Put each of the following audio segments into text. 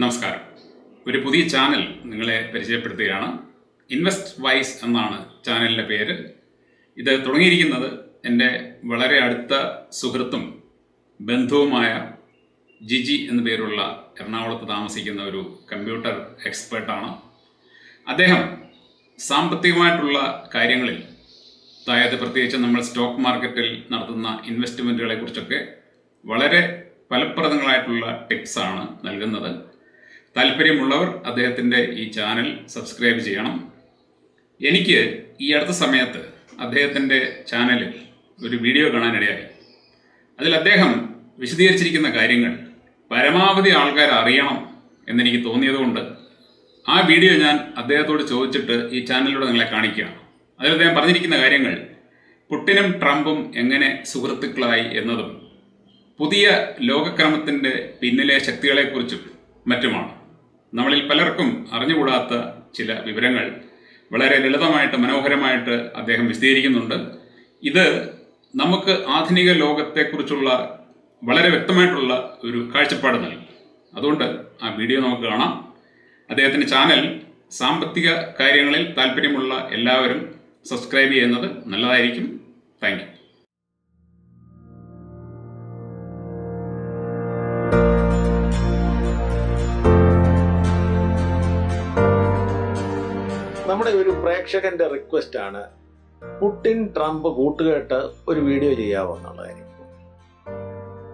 നമസ്കാരം. ഒരു പുതിയ ചാനൽ നിങ്ങളെ പരിചയപ്പെടുത്തുകയാണ്. ഇൻവെസ്റ്റ് വൈസ് എന്നാണ് ചാനലിന്റെ പേര്. ഇത് തുടങ്ങിയിരിക്കുന്നത് എന്റെ വളരെ അടുത്ത സുഹൃത്തും ബന്ധുവുമായ ജിജി എന്ന പേരുള്ള എറണാകുളത്ത് താമസിക്കുന്ന ഒരു കമ്പ്യൂട്ടർ എക്സ്പേർട്ടാണ് അദ്ദേഹം സാമ്പത്തികമായിട്ടുള്ള കാര്യങ്ങളിൽ അതായത് പ്രത്യേകിച്ച് നമ്മൾ സ്റ്റോക്ക് മാർക്കറ്റിൽ നടത്തുന്ന ഇൻവെസ്റ്റ്മെന്റുകളെ കുറിച്ചൊക്കെ വളരെ ഫലപ്രദങ്ങളായിട്ടുള്ള ടിപ്സാണ് നൽകുന്നത്. താല്പര്യമുള്ളവർ അദ്ദേഹത്തിന്റെ ഈ ചാനൽ സബ്സ്ക്രൈബ് ചെയ്യണം. എനിക്ക് ഈ അടുത്ത സമയത്ത് അദ്ദേഹത്തിന്റെ ചാനലിൽ ഒരു വീഡിയോ കാണാനിടയായി. അതിൽ അദ്ദേഹം വിശദീകരിച്ചിരിക്കുന്ന കാര്യങ്ങൾ പരമാവധി ആൾക്കാർ അറിയണം എന്നെനിക്ക് തോന്നിയതുകൊണ്ട് ആ വീഡിയോ ഞാൻ അദ്ദേഹത്തോട് ചോദിച്ചിട്ട് ഈ ചാനലിലൂടെ നിങ്ങളെ കാണിക്കുകയാണ്. അതിൽ അദ്ദേഹം പറഞ്ഞിരിക്കുന്ന കാര്യങ്ങൾ പുട്ടിനും ട്രംപും എങ്ങനെ സുഹൃത്തുക്കളായി എന്നതും പുതിയ ലോകക്രമത്തിന്റെ പിന്നിലെ ശക്തികളെക്കുറിച്ചും മറ്റുമാണ്. നമ്മളിൽ പലർക്കും അറിഞ്ഞുകൂടാത്ത ചില വിവരങ്ങൾ വളരെ ലളിതമായിട്ട് മനോഹരമായിട്ട് അദ്ദേഹം വിശദീകരിക്കുന്നുണ്ട്. ഇത് നമുക്ക് ആധുനിക ലോകത്തെക്കുറിച്ചുള്ള വളരെ വ്യക്തമായിട്ടുള്ള ഒരു കാഴ്ചപ്പാട് നൽകി. അതുകൊണ്ട് ആ വീഡിയോ നമുക്ക് കാണാം. അദ്ദേഹത്തിന്റെ ചാനൽ സാമ്പത്തിക കാര്യങ്ങളിൽ താല്പര്യമുള്ള എല്ലാവരും സബ്സ്ക്രൈബ് ചെയ്യുന്നത് നല്ലതായിരിക്കും. താങ്ക് പ്രേക്ഷകന്റെ റിക്വസ്റ്റ് ആണ് പുട്ടിൻ ട്രംപ് കൂട്ടുകെട്ട് ഒരു വീഡിയോ ചെയ്യാവോ എന്നുള്ള കാര്യം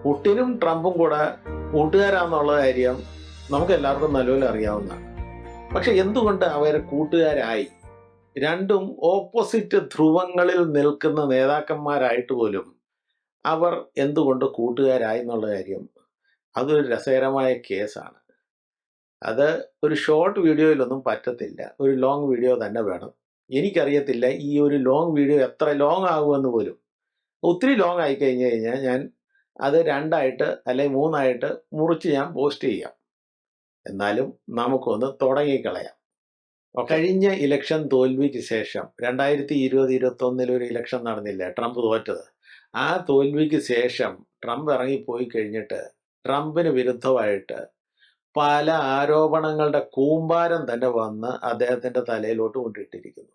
പുട്ടിനും ട്രംപും കൂടെ കൂട്ടുകാരാന്നുള്ള കാര്യം നമുക്ക് എല്ലാവർക്കും നല്ലപോലെ അറിയാവുന്നതാണ്. പക്ഷെ എന്തുകൊണ്ട് അവർ കൂട്ടുകാരായി? രണ്ടും ഓപ്പോസിറ്റ് ധ്രുവങ്ങളിൽ നിൽക്കുന്ന നേതാക്കന്മാരായിട്ട് പോലും അവർ എന്തുകൊണ്ട് കൂട്ടുകാരായി എന്നുള്ള കാര്യം അതൊരു രസകരമായ കേസാണ് അത് ഒരു ഷോർട്ട് വീഡിയോയിലൊന്നും പറ്റത്തില്ല. ഒരു ലോങ് വീഡിയോ തന്നെ വേണം. എനിക്കറിയത്തില്ല ഈ ഒരു ലോങ് വീഡിയോ എത്ര ലോങ് ആകുമെന്ന് പോലും. ഒത്തിരി ലോങ് ആയി കഴിഞ്ഞ് കഴിഞ്ഞാൽ ഞാൻ അത് രണ്ടായിട്ട് അല്ലെങ്കിൽ മൂന്നായിട്ട് മുറിച്ച് ഞാൻ പോസ്റ്റ് ചെയ്യാം. എന്നാലും നമുക്കൊന്ന് തുടങ്ങിക്കളയാം. കഴിഞ്ഞ ഇലക്ഷൻ തോൽവിക്ക് ശേഷം രണ്ടായിരത്തി ഇരുപത് ഇരുപത്തൊന്നിൽ ഒരു ഇലക്ഷൻ നടന്നില്ല? ട്രംപ് തോറ്റത്. ആ തോൽവിക്ക് ശേഷം ട്രംപ് ഇറങ്ങിപ്പോയി കഴിഞ്ഞിട്ട് ട്രംപിന് വിരുദ്ധമായിട്ട് പല ആരോപണങ്ങളുടെ കൂമ്പാരം തന്നെ വന്ന് അദ്ദേഹത്തിന്റെ തലയിലോട്ട് കൊണ്ടിട്ടിരിക്കുന്നു.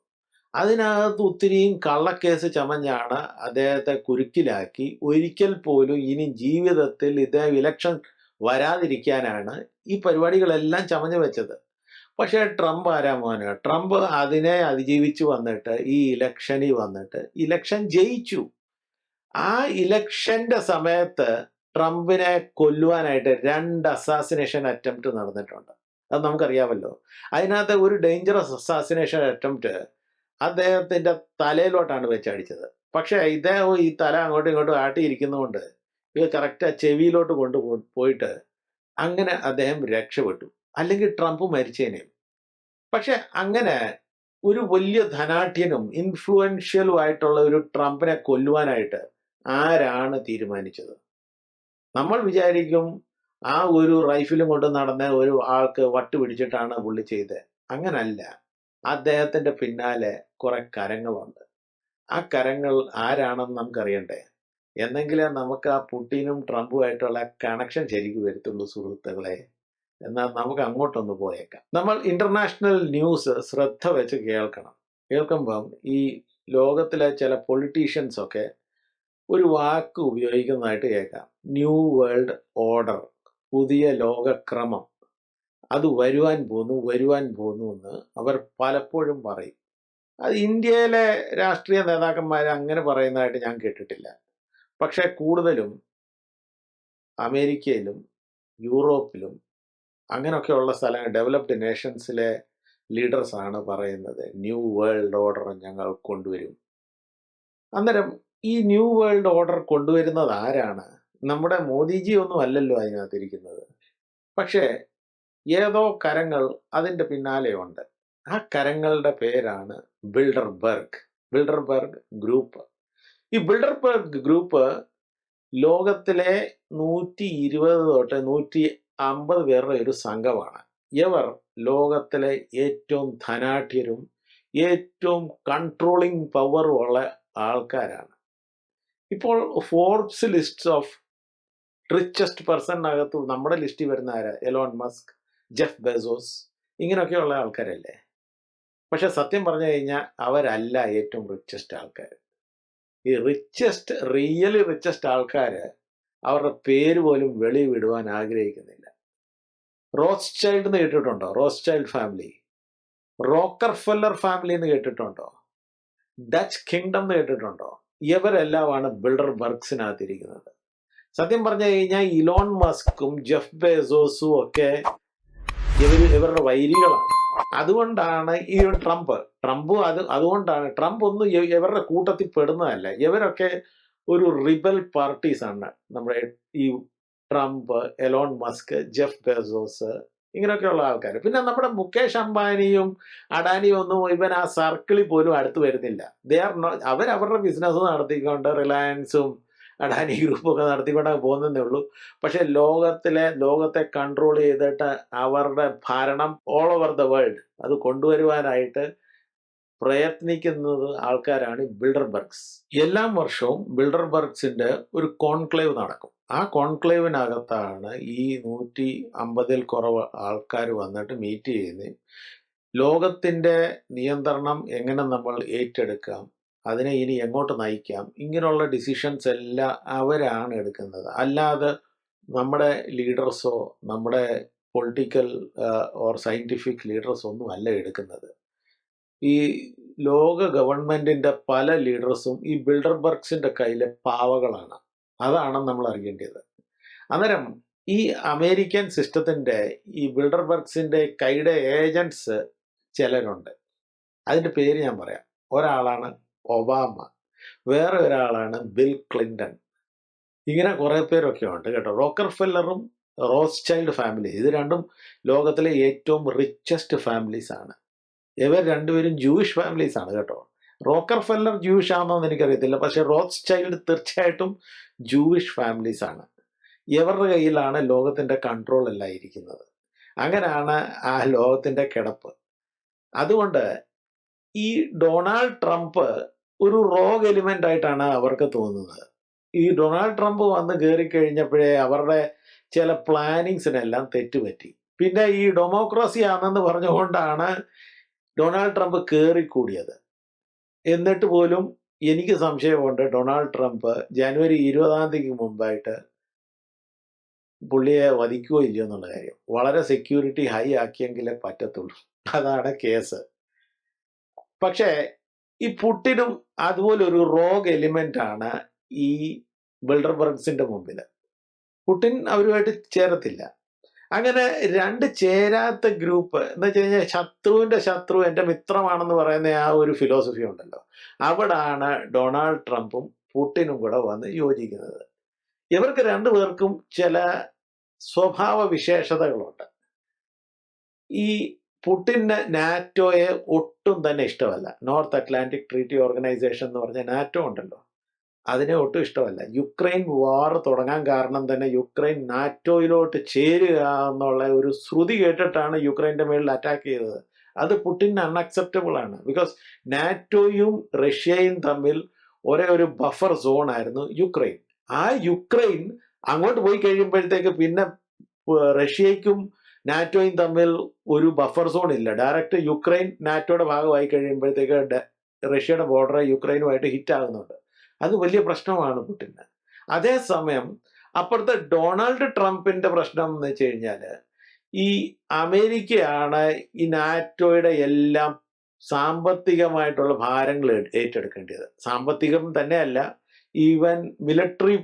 അതിനകത്ത് ഒത്തിരിയും കള്ളക്കേസ് ചമഞ്ഞാണ് അദ്ദേഹത്തെ കുരുക്കിലാക്കി. ഒരിക്കൽ പോലും ഇനി ജീവിതത്തിൽ ഇദ്ദേഹം ഇലക്ഷൻ വരാതിരിക്കാനാണ് ഈ പരിപാടികളെല്ലാം ചമഞ്ഞു വെച്ചത്. പക്ഷേ ട്രംപ് ആരാ മോന്? ട്രംപ് അതിനെ അതിജീവിച്ചു വന്നിട്ട് ഈ ഇലക്ഷനിൽ വന്നിട്ട് ഇലക്ഷൻ ജയിച്ചു. ആ ഇലക്ഷന്റെ സമയത്ത് ട്രംപിനെ കൊല്ലുവാനായിട്ട് രണ്ട് അസാസിനേഷൻ അറ്റംപ്റ്റ് നടന്നിട്ടുണ്ട്. അത് നമുക്കറിയാമല്ലോ. അതിനകത്ത് ഒരു ഡേഞ്ചറസ് അസാസിനേഷൻ അറ്റംപ്റ്റ് അദ്ദേഹത്തിന്റെ തലയിലോട്ടാണ് വെച്ചടിച്ചത് പക്ഷേ ഇദ്ദേഹം ഈ തല അങ്ങോട്ടും ഇങ്ങോട്ടും ആട്ടിയിരിക്കുന്നതുകൊണ്ട് ഇത് കറക്റ്റ് ആ ചെവിയിലോട്ട് കൊണ്ടു പോയിട്ട് അങ്ങനെ അദ്ദേഹം രക്ഷപ്പെട്ടു. അല്ലെങ്കിൽ ട്രംപ് മരിച്ചേനെയും പക്ഷെ അങ്ങനെ ഒരു വലിയ ധനാഠ്യനും ഇൻഫ്ലുവൻഷ്യലും ആയിട്ടുള്ള ഒരു ട്രംപിനെ കൊല്ലുവാനായിട്ട് ആരാണ് തീരുമാനിച്ചത്? നമ്മൾ വിചാരിക്കും ആ ഒരു റൈഫിലും കൊണ്ട് നടന്ന ഒരു ആൾക്ക് വട്ട് പിടിച്ചിട്ടാണ് പുള്ളി ചെയ്തത് അങ്ങനല്ല. അദ്ദേഹത്തിന്റെ പിന്നാലെ കുറെ കരങ്ങളുണ്ട്. ആ കരങ്ങൾ ആരാണെന്ന് നമുക്കറിയണ്ടേ? എന്നെങ്കിലേ നമുക്ക് ആ പുട്ടിനും ട്രംപുമായിട്ടുള്ള കണക്ഷൻ ശരിക്കും വരുത്തുള്ളൂ സുഹൃത്തുക്കളെ. എന്നാൽ നമുക്ക് അങ്ങോട്ടൊന്ന് പോയേക്കാം. നമ്മൾ ഇന്റർനാഷണൽ ന്യൂസ് ശ്രദ്ധ വെച്ച് കേൾക്കണം. കേൾക്കുമ്പം ഈ ലോകത്തിലെ ചില പൊളിറ്റീഷ്യൻസ് ഒക്കെ ഒരു വാക്ക് ഉപയോഗിക്കുന്നതായിട്ട് കേൾക്കാം. ന്യൂ വേൾഡ് ഓർഡർ പുതിയ ലോകക്രമം. അത് വരുവാൻ പോന്നു വരുവാൻ പോന്നു എന്ന് അവർ പലപ്പോഴും പറയും. അത് ഇന്ത്യയിലെ രാഷ്ട്രീയ നേതാക്കന്മാർ അങ്ങനെ പറയുന്നതായിട്ട് ഞാൻ കേട്ടിട്ടില്ല. പക്ഷെ കൂടുതലും അമേരിക്കയിലും യൂറോപ്പിലും അങ്ങനെയൊക്കെയുള്ള സ്ഥലങ്ങൾ ഡെവലപ്ഡ് നേഷൻസിലെ ലീഡേഴ്സാണ് പറയുന്നത്. ന്യൂ വേൾഡ് ഓർഡർ ഞങ്ങൾ കൊണ്ടുവരും. അന്നേരം ഈ ന്യൂ വേൾഡ് ഓർഡർ കൊണ്ടുവരുന്നത് ആരാണ്? നമ്മുടെ മോദിജി ഒന്നും അല്ലല്ലോ അതിനകത്തിരിക്കുന്നത്. പക്ഷേ ഏതോ കരങ്ങൾ അതിന്റെ പിന്നാലെയുണ്ട് ആ കരങ്ങളുടെ പേരാണ് ബിൽഡർബർഗ് ബിൽഡർബർഗ് ഗ്രൂപ്പ്. ഈ ബിൽഡർബർഗ് ഗ്രൂപ്പ് ലോകത്തിലെ നൂറ്റി ഇരുപത് തൊട്ട് നൂറ്റി അമ്പത് പേരുടെ ഒരു സംഘമാണ്. ഇവർ ലോകത്തിലെ ഏറ്റവും ധനാഠ്യരും ഏറ്റവും കൺട്രോളിംഗ് പവറും ഉള്ള ആൾക്കാരാണ്. ഇപ്പോൾ ഫോർബ്സ് ലിസ്റ്റ് ഓഫ് റിച്ചസ്റ്റ് പേഴ്സണിനകത്ത് നമ്മുടെ ലിസ്റ്റിൽ വരുന്ന ആരാ? എലോൺ മസ്ക് ജെഫ് ബെസോസ് ഇങ്ങനെയൊക്കെയുള്ള ആൾക്കാരല്ലേ? പക്ഷെ സത്യം പറഞ്ഞു കഴിഞ്ഞാൽ അവരല്ല ഏറ്റവും റിച്ചസ്റ്റ് ആൾക്കാർ ഈ റിച്ചസ്റ്റ് റിയലി റിച്ചസ്റ്റ് ആൾക്കാർ അവരുടെ പേര് പോലും വെളി വിടുവാൻ ആഗ്രഹിക്കുന്നില്ല. റോസ് ചൈൽഡ് എന്ന് കേട്ടിട്ടുണ്ടോ? Rothschild family Rockefeller family എന്ന് കേട്ടിട്ടുണ്ടോ? ഡച്ച് കിങ്ഡം എന്ന് കേട്ടിട്ടുണ്ടോ? ഇവരെല്ലാമാണ് ബിൽഡർ വർക്ക്സിനകത്തിരിക്കുന്നത്. സത്യം പറഞ്ഞു കഴിഞ്ഞാൽ ഇലോൺ മസ്കും ജെഫ് ബേസോസും ഒക്കെ ഇവർ ഇവരുടെ വൈരികളാണ്. അതുകൊണ്ടാണ് ഈ ട്രംപ്. ട്രംപ് അത് അതുകൊണ്ടാണ്. ട്രംപ് ഒന്നും ഇവരുടെ കൂട്ടത്തിൽ പെടുന്നതല്ല. ഇവരൊക്കെ ഒരു റിബൽ പാർട്ടീസാണ്. നമ്മുടെ ഈ Trump Elon Musk Jeff Bezos ഇങ്ങനെയൊക്കെയുള്ള ആൾക്കാർ പിന്നെ നമ്മുടെ മുകേഷ് അംബാനിയും അഡാനിയും ഒന്നും ഇവൻ ആ സർക്കിളിൽ പോലും അടുത്ത് വരുന്നില്ല. ദേ ആർ നോ അവരവരുടെ ബിസിനസ് നടത്തിക്കൊണ്ട് റിലയൻസും അഡാനി ഗ്രൂപ്പും ഒക്കെ നടത്തിക്കൊണ്ട് പോകുന്നതേ ഉള്ളൂ. പക്ഷെ ലോകത്തിലെ ലോകത്തെ കൺട്രോൾ ചെയ്തിട്ട് അവരുടെ ഭരണം ഓൾ ഓവർ ദ വേൾഡ് അത് കൊണ്ടുവരുവാനായിട്ട് പ്രയത്നിക്കുന്നത് ആൾക്കാരാണ് ബിൽഡർബർഗ്സ്. എല്ലാ വർഷവും ബിൽഡർബർഗ്സിന്റെ ഒരു കോൺക്ലേവ് നടക്കും. ആ കോൺക്ലേവിനകത്താണ് ഈ നൂറ്റി അമ്പതിൽ കുറവ് ആൾക്കാർ വന്നിട്ട് മീറ്റ് ചെയ്യുന്നത് ലോകത്തിന്റെ നിയന്ത്രണം എങ്ങനെ നമ്മൾ ഏറ്റെടുക്കാം അതിനെ ഇനി എങ്ങോട്ട് നയിക്കാം ഇങ്ങനെയുള്ള ഡിസിഷൻസ് എല്ലാം അവരാണ് എടുക്കുന്നത്. അല്ലാതെ നമ്മുടെ ലീഡേഴ്സോ നമ്മുടെ പൊളിറ്റിക്കൽ ഓർ സയന്റിഫിക് ലീഡേഴ്സ് ഒന്നും അല്ല എടുക്കുന്നത്. ഈ ലോക ഗവൺമെന്റിന്റെ പല ലീഡേഴ്സും ഈ ബിൽഡർബർഗ്സിന്റെ കയ്യിലെ പാവകളാണ്. അതാണ് നമ്മൾ അറിയേണ്ടത്. അന്നേരം ഈ അമേരിക്കൻ സിസ്റ്റത്തിന്റെ ഈ ബിൽഡർബർഗ്സിന്റെ കൈയുടെ ഏജൻസ് ചിലരുണ്ട്. അതിന്റെ പേര് ഞാൻ പറയാം. ഒരാളാണ് ഒബാമ. വേറെ ഒരാളാണ് ബിൽ ക്ലിന്റൺ. ഇങ്ങനെ കുറേ പേരൊക്കെ ഉണ്ട് കേട്ടോ. റോക്കർ ഫെല്ലറും റോസ് ചൈൽഡ് ഫാമിലി. ഇത് രണ്ടും ലോകത്തിലെ ഏറ്റവും റിച്ചസ്റ്റ് ഫാമിലീസ് ആണ്. ഇവർ രണ്ടുപേരും ജൂയിഷ് ഫാമിലീസ് ആണ് കേട്ടോ. റോക്കർ ഫെല്ലർ ജൂയിഷ് ആണോ എന്ന് എനിക്കറിയത്തില്ല. പക്ഷെ റോസ് ചൈൽഡ് തീർച്ചയായിട്ടും ജൂയിഷ് ഫാമിലീസ് ആണ്. ഇവരുടെ കയ്യിലാണ് ലോകത്തിന്റെ കൺട്രോൾ എല്ലാം ഇരിക്കുന്നത്. അങ്ങനെയാണ് ആ ലോകത്തിന്റെ കിടപ്പ്. അതുകൊണ്ട് ഈ ഡൊണാൾഡ് ട്രംപ് ഒരു റോഗ് എലിമെന്റ് ആയിട്ടാണ് അവർക്ക് തോന്നുന്നത്. ഈ ഡൊണാൾഡ് ട്രംപ് വന്ന് കയറി കഴിഞ്ഞപ്പോഴേ അവരുടെ ചില പ്ലാനിങ്സിനെല്ലാം തെറ്റുപറ്റി. പിന്നെ ഈ ഡെമോക്രസി ആണെന്ന് പറഞ്ഞുകൊണ്ടാണ് ഡൊണാൾഡ് ട്രംപ് കയറിക്കൂടിയത് എന്നിട്ട് പോലും എനിക്ക് സംശയമുണ്ട് ഡൊണാൾഡ് ട്രംപ് ജനുവരി ഇരുപതാം തീയതിക്ക് മുമ്പായിട്ട് പുള്ളിയെ വധിക്കുകയോ ഇല്ലയോ എന്നുള്ള കാര്യം. വളരെ സെക്യൂരിറ്റി ഹൈ ആക്കിയെങ്കിലേ പറ്റത്തുള്ളൂ. അതാണ് കേസ്. പക്ഷേ ഈ പുട്ടിനും അതുപോലെ ഒരു റോഗ് എലിമെന്റ് ആണ് ഈ ബിൽഡർബർഗ്സിന്റെ മുമ്പിൽ പുട്ടിൻ അവരുമായിട്ട് ചേരത്തില്ല. അങ്ങനെ രണ്ട് ചേരാത്ത ഗ്രൂപ്പ് എന്ന് വെച്ച് കഴിഞ്ഞാൽ ശത്രുവിന്റെ ശത്രു എന്റെ മിത്രമാണെന്ന് പറയുന്ന ആ ഒരു ഫിലോസഫി ഉണ്ടല്ലോ. അവിടാണ് ഡൊണാൾഡ് ട്രംപും പുട്ടിനും കൂടെ വന്ന് യോജിക്കുന്നത്. ഇവർക്ക് രണ്ടു പേർക്കും ചില സ്വഭാവ വിശേഷതകളുണ്ട്. ഈ പുട്ടിന് നാറ്റോയെ ഒട്ടും തന്നെ ഇഷ്ടമല്ല. നോർത്ത് അറ്റ്ലാന്റിക് ട്രീറ്റി ഓർഗനൈസേഷൻ എന്ന് പറഞ്ഞ നാറ്റോ ഉണ്ടല്ലോ. അതിനെ ഒട്ടും ഇഷ്ടമല്ല. യുക്രൈൻ വാർ തുടങ്ങാൻ കാരണം തന്നെ യുക്രൈൻ നാറ്റോയിലോട്ട് ചേരുക എന്നുള്ള ഒരു ശ്രുതി കേട്ടിട്ടാണ് യുക്രൈന്റെ മേളിൽ അറ്റാക്ക് ചെയ്തത്. അത് പുട്ടിൻ അൺഅക്സെപ്റ്റബിൾ ആണ്. ബിക്കോസ് നാറ്റോയും റഷ്യയും തമ്മിൽ ഒരേ ഒരു ബഫർ സോൺ ആയിരുന്നു യുക്രൈൻ. ആ യുക്രൈൻ അങ്ങോട്ട് പോയി കഴിയുമ്പോഴത്തേക്ക് പിന്നെ റഷ്യയ്ക്കും നാറ്റോയും തമ്മിൽ ഒരു ബഫർ സോൺ ഇല്ല. ഡയറക്റ്റ് യുക്രൈൻ നാറ്റോയുടെ ഭാഗമായി കഴിയുമ്പോഴത്തേക്ക് റഷ്യയുടെ ബോർഡർ യുക്രൈനുമായിട്ട് ഹിറ്റ് ആകുന്നുണ്ട്. അത് വലിയ പ്രശ്നമാണ് പുട്ടിന്. അതേസമയം അപ്പുറത്തെ ഡൊണാൾഡ് ട്രംപിന്റെ പ്രശ്നം എന്ന് വെച്ച് കഴിഞ്ഞാൽ ഈ അമേരിക്കയാണ് ഈ നാറ്റോയുടെ എല്ലാം സാമ്പത്തികമായിട്ടുള്ള ഭാരങ്ങൾ ഏറ്റെടുക്കേണ്ടത്. സാമ്പത്തികം തന്നെയല്ല ഈവൻ മിലിറ്ററി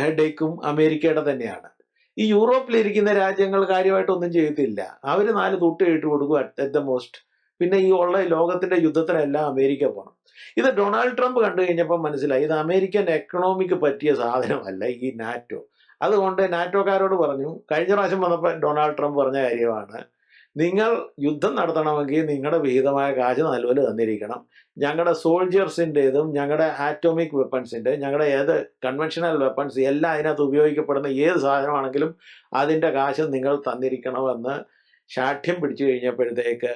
ഹെഡേക്കും അമേരിക്കയുടെ തന്നെയാണ്. ഈ യൂറോപ്പിലിരിക്കുന്ന രാജ്യങ്ങൾ കാര്യമായിട്ടൊന്നും ചെയ്തില്ല. അവർ നാല് തൊട്ട് ഇട്ട് അറ്റ് ദ മോസ്റ്റ്. പിന്നെ ഈ ഉള്ള ലോകത്തിന്റെ യുദ്ധത്തിനെല്ലാം അമേരിക്ക പോകണം ഇത് ഡൊണാൾഡ് ട്രംപ് കണ്ടു കഴിഞ്ഞപ്പോൾ മനസ്സിലായി ഇത് അമേരിക്കൻ എക്കണോമിക്ക് പറ്റിയ സാധനമല്ല ഈ നാറ്റോ. അതുകൊണ്ട് നാറ്റോക്കാരോട് പറഞ്ഞു കഴിഞ്ഞ പ്രാവശ്യം വന്നപ്പോൾ ഡൊണാൾഡ് ട്രംപ് പറഞ്ഞ കാര്യമാണ് നിങ്ങൾ യുദ്ധം നടത്തണമെങ്കിൽ നിങ്ങളുടെ വിഹിതമായ കാശ് നല്ലപോലെ തന്നിരിക്കണം. ഞങ്ങളുടെ സോൾജിയേഴ്സിന്റെതും ഞങ്ങളുടെ ആറ്റോമിക് വെപ്പൺസിന്റെ ഞങ്ങളുടെ ഏത് കൺവെൻഷണൽ വെപ്പൺസ് എല്ലാം അതിനകത്ത് ഉപയോഗിക്കപ്പെടുന്ന ഏത് സാധനമാണെങ്കിലും അതിന്റെ കാശ് നിങ്ങൾ തന്നിരിക്കണമെന്ന് ശാഠ്യം പിടിച്ചു കഴിഞ്ഞപ്പോഴത്തേക്ക്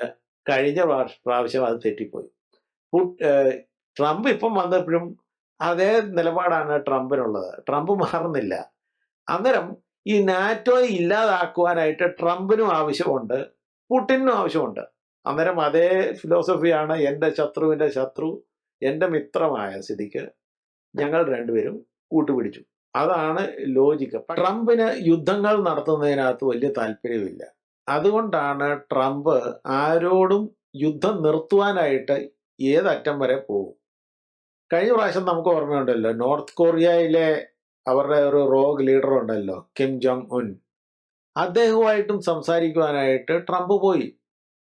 കഴിഞ്ഞ പ്രാവശ്- പ്രാവശ്യം അത് തെറ്റിപ്പോയി. ട്രംപ് ഇപ്പം വന്നപ്പോഴും അതേ നിലപാടാണ് ട്രംപിനുള്ളത്. ട്രംപ് മാറുന്നില്ല. അന്നേരം ഈ നാറ്റോയെ ഇല്ലാതാക്കുവാനായിട്ട് ട്രംപിനും ആവശ്യമുണ്ട് പുടിനും ആവശ്യമുണ്ട്. അന്നേരം അതേ ഫിലോസഫിയാണ് എന്റെ ശത്രുവിന്റെ ശത്രു എന്റെ മിത്രമായ സ്ഥിതിക്ക് ഞങ്ങൾ രണ്ടുപേരും കൂട്ടുപിടിച്ചു. അതാണ് ലോജിക്ക്. ട്രംപിന് യുദ്ധങ്ങൾ നടത്തുന്നതിനകത്ത് വലിയ താല്പര്യമില്ല. അതുകൊണ്ടാണ് ട്രംപ് ആരോടും യുദ്ധം നിർത്തുവാനായിട്ട് ഏതറ്റം വരെ പോകും. കഴിഞ്ഞ പ്രാവശ്യം നമുക്ക് ഓർമ്മയുണ്ടല്ലോ നോർത്ത് കൊറിയയിലെ അവരുടെ ഒരു റോഗ് ലീഡർ ഉണ്ടല്ലോ കിം ജോങ് ഉൻ. അദ്ദേഹവുമായിട്ടും സംസാരിക്കുവാനായിട്ട് ട്രംപ് പോയി.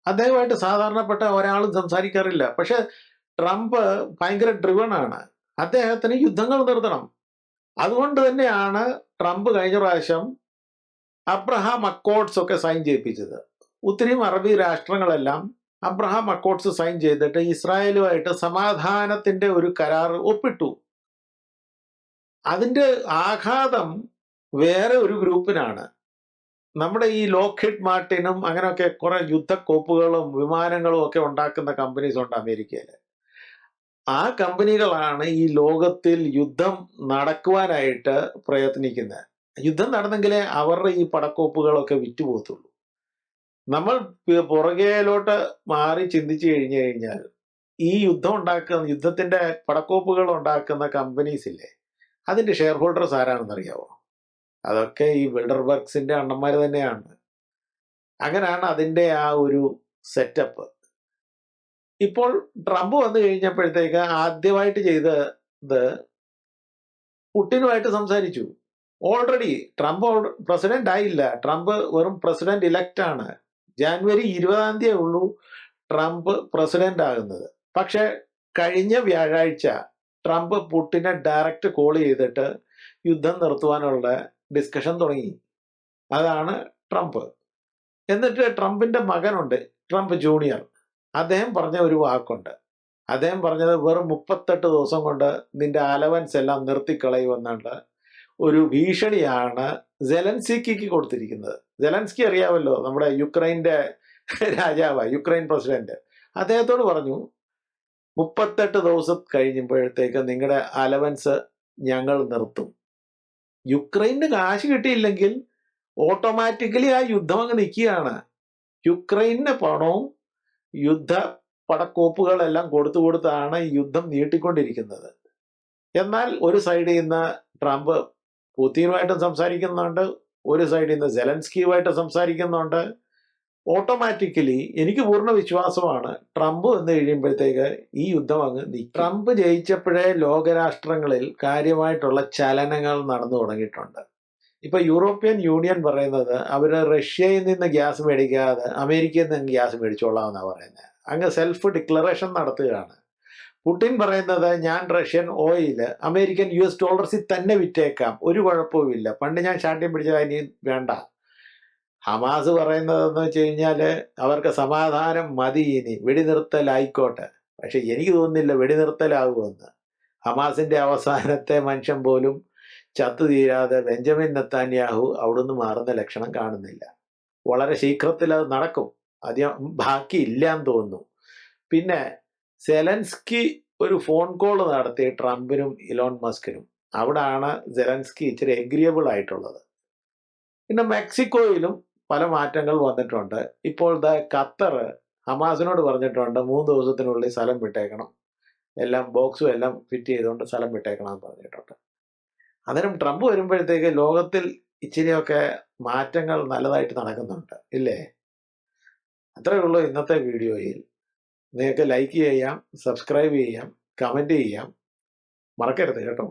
അദ്ദേഹമായിട്ട് സാധാരണപ്പെട്ട ഒരാളും സംസാരിക്കാറില്ല. പക്ഷെ ട്രംപ് ഭയങ്കര ഡ്രിവൺ ആണ്. അദ്ദേഹത്തിന് യുദ്ധങ്ങൾ നിർത്തണം. അതുകൊണ്ട് തന്നെയാണ് ട്രംപ് കഴിഞ്ഞ പ്രാവശ്യം അബ്രഹാം അക്കോർഡ്സ് ഒക്കെ സൈൻ ചെയ്യിപ്പിച്ചത്. ഒത്തിരിയും അറബി രാഷ്ട്രങ്ങളെല്ലാം അബ്രഹാം അക്കോർഡ്സ് സൈൻ ചെയ്തിട്ട് ഇസ്രായേലുമായിട്ട് സമാധാനത്തിന്റെ ഒരു കരാർ ഒപ്പിട്ടു. അതിന്റെ ആഘാതം വേറെ ഒരു ഗ്രൂപ്പിനാണ്. നമ്മുടെ ഈ ലോക്കിഡ് മാർട്ടിനും അങ്ങനെയൊക്കെ കുറെ യുദ്ധക്കോപ്പുകളും വിമാനങ്ങളും ഒക്കെ ഉണ്ടാക്കുന്ന കമ്പനീസ് ഉണ്ട് അമേരിക്കയിൽ. ആ കമ്പനികളാണ് ഈ ലോകത്തിൽ യുദ്ധം നടക്കുവാനായിട്ട് പ്രയത്നിക്കുന്നത്. യുദ്ധം നടന്നെങ്കിലേ അവരുടെ ഈ പടക്കോപ്പുകളൊക്കെ വിറ്റുപോകത്തുള്ളൂ. നമ്മൾ പുറകേലോട്ട് മാറി ചിന്തിച്ചു കഴിഞ്ഞു കഴിഞ്ഞാൽ ഈ യുദ്ധം ഉണ്ടാക്കുന്ന യുദ്ധത്തിന്റെ പടക്കോപ്പുകൾ ഉണ്ടാക്കുന്ന കമ്പനീസ് ഇല്ലേ അതിന്റെ ഷെയർ ഹോൾഡേഴ്സ് ആരാണെന്ന് അറിയാവോ അതൊക്കെ ഈ ബിൽഡർ ബിൽഡർബർഗ്സിന്റെ അണ്ണന്മാർ തന്നെയാണ്. അങ്ങനെയാണ് അതിന്റെ ആ ഒരു സെറ്റപ്പ്. ഇപ്പോൾ ട്രംപ് വന്നു കഴിഞ്ഞപ്പോഴത്തേക്ക് ആദ്യമായിട്ട് ചെയ്തത് പുട്ടിനുമായിട്ട് സംസാരിച്ചു. ഓൾറെഡി ട്രംപ് പ്രസിഡന്റ് ആയില്ല. ട്രംപ് വെറും പ്രസിഡന്റ് ഇലക്റ്റ് ആണ്. ജാനുവരി ഇരുപതാം തീയതി ഉള്ളൂ ട്രംപ് പ്രസിഡന്റ് ആകുന്നത്. പക്ഷെ കഴിഞ്ഞ വ്യാഴാഴ്ച ട്രംപ് പുട്ടിനെ ഡയറക്റ്റ് കോൾ ചെയ്തിട്ട് യുദ്ധം നിർത്തുവാനുള്ള ഡിസ്കഷൻ തുടങ്ങി. അതാണ് ട്രംപ് എന്നിട്ട് ട്രംപിന്റെ മകനുണ്ട് ട്രംപ് ജൂനിയർ അദ്ദേഹം പറഞ്ഞ ഒരു വാക്കുണ്ട്. അദ്ദേഹം പറഞ്ഞത് വെറും മുപ്പത്തെട്ട് ദിവസം കൊണ്ട് നിന്റെ അലവൻസ് എല്ലാം നിർത്തിക്കളയുമെന്നുള്ള ഒരു ഭീഷണിയാണ് സെലൻസ്കിക്ക് കൊടുത്തിരിക്കുന്നത്. സെലൻസ്കി അറിയാമല്ലോ നമ്മുടെ യുക്രൈന്റെ രാജാവ് യുക്രൈൻ പ്രസിഡന്റ്. അദ്ദേഹത്തോട് പറഞ്ഞു മുപ്പത്തെട്ട് ദിവസം കഴിയുമ്പോഴത്തേക്ക് നിങ്ങളുടെ അലവൻസ് ഞങ്ങൾ നിർത്തും. യുക്രൈന് കാശ് കിട്ടിയില്ലെങ്കിൽ ഓട്ടോമാറ്റിക്കലി ആ യുദ്ധം അങ്ങ് നിൽക്കുകയാണ്. യുക്രൈന് പണവും യുദ്ധ പടക്കോപ്പുകളെല്ലാം കൊടുത്തു കൊടുത്താണ് ഈ യുദ്ധം നീട്ടിക്കൊണ്ടിരിക്കുന്നത്. എന്നാൽ ഒരു സൈഡിൽ നിന്ന് ട്രംപ് പുതിനുമായിട്ടും സംസാരിക്കുന്നുണ്ട് ഒരു സൈഡിൽ നിന്ന് ജലൻസ്കിയുമായിട്ട് സംസാരിക്കുന്നുണ്ട്. ഓട്ടോമാറ്റിക്കലി എനിക്ക് പൂർണ വിശ്വാസമാണ് ട്രംപ് എന്ന് കഴിയുമ്പോഴത്തേക്ക് ഈ യുദ്ധം അങ്ങ് ട്രംപ് ജയിച്ചപ്പോഴേ ലോകരാഷ്ട്രങ്ങളിൽ കാര്യമായിട്ടുള്ള ചലനങ്ങൾ നടന്നു തുടങ്ങിയിട്ടുണ്ട്. ഇപ്പൊ യൂറോപ്യൻ യൂണിയൻ പറയുന്നത് അവർ റഷ്യയിൽ നിന്ന് ഗ്യാസ് മേടിക്കാതെ അമേരിക്കയിൽ നിന്ന് ഗ്യാസ് മേടിച്ചോളാം എന്നാണ് പറയുന്നത്. അങ്ങ് സെൽഫ് ഡിക്ലറേഷൻ നടത്തുകയാണ്. പുടിൻ പറയുന്നത് ഞാൻ Russian oil American U S ഡോളർസിൽ തന്നെ വിറ്റേക്കാം. ഒരു കുഴപ്പവുമില്ല പണ്ട് ഞാൻ ശാഠ്യം പിടിച്ചത് ഇനി വേണ്ട. ഹമാസ് പറയുന്നതെന്ന് വെച്ച് കഴിഞ്ഞാൽ അവർക്ക് സമാധാനം മതി ഇനി. വെടിനിർത്തലായിക്കോട്ടെ. പക്ഷെ എനിക്ക് തോന്നുന്നില്ല വെടിനിർത്തലാകുമെന്ന് ഹമാസിന്റെ അവസാനത്തെ മനുഷ്യൻ പോലും ചത്തു തീരാതെ ബെഞ്ചമിൻ നത്താന്യാഹു അവിടുന്ന് മാറുന്ന ലക്ഷണം കാണുന്നില്ല. വളരെ ശീഘ്രത്തിൽ അത് നടക്കും. അധികം ബാക്കി ഇല്ലാന്ന് തോന്നുന്നു. പിന്നെ സെലൻസ്കി ഒരു ഫോൺ കോൾ നടത്തി ട്രംപിനും ഇലോൺ മസ്കിനും. അവിടാണ് സെലൻസ്കി ഇച്ചിരി എഗ്രിയബിൾ ആയിട്ടുള്ളത്. പിന്നെ മെക്സിക്കോയിലും പല മാറ്റങ്ങൾ വന്നിട്ടുണ്ട്. ഇപ്പോൾ ദ ഖത്തർ ഹമാസിനോട് പറഞ്ഞിട്ടുണ്ട് മൂന്ന് ദിവസത്തിനുള്ളിൽ സ്ഥലം വിട്ടേക്കണം. എല്ലാം ബോക്സും എല്ലാം ഫിറ്റ് ചെയ്തുകൊണ്ട് സ്ഥലം വിട്ടേക്കണം എന്ന് പറഞ്ഞിട്ടുണ്ട്. അന്നേരം ട്രംപ് വരുമ്പോഴത്തേക്ക് ലോകത്തിൽ ഇച്ചിരിയൊക്കെ മാറ്റങ്ങൾ നല്ലതായിട്ട് നടക്കുന്നുണ്ട്. ഇല്ലേ? അത്രയേ ഉള്ളൂ ഇന്നത്തെ വീഡിയോയിൽ. നിങ്ങൾക്ക് ലൈക്ക് ചെയ്യാം സബ്സ്ക്രൈബ് ചെയ്യാം കമന്റ് ചെയ്യാം. മറക്കരുത് കേട്ടോ.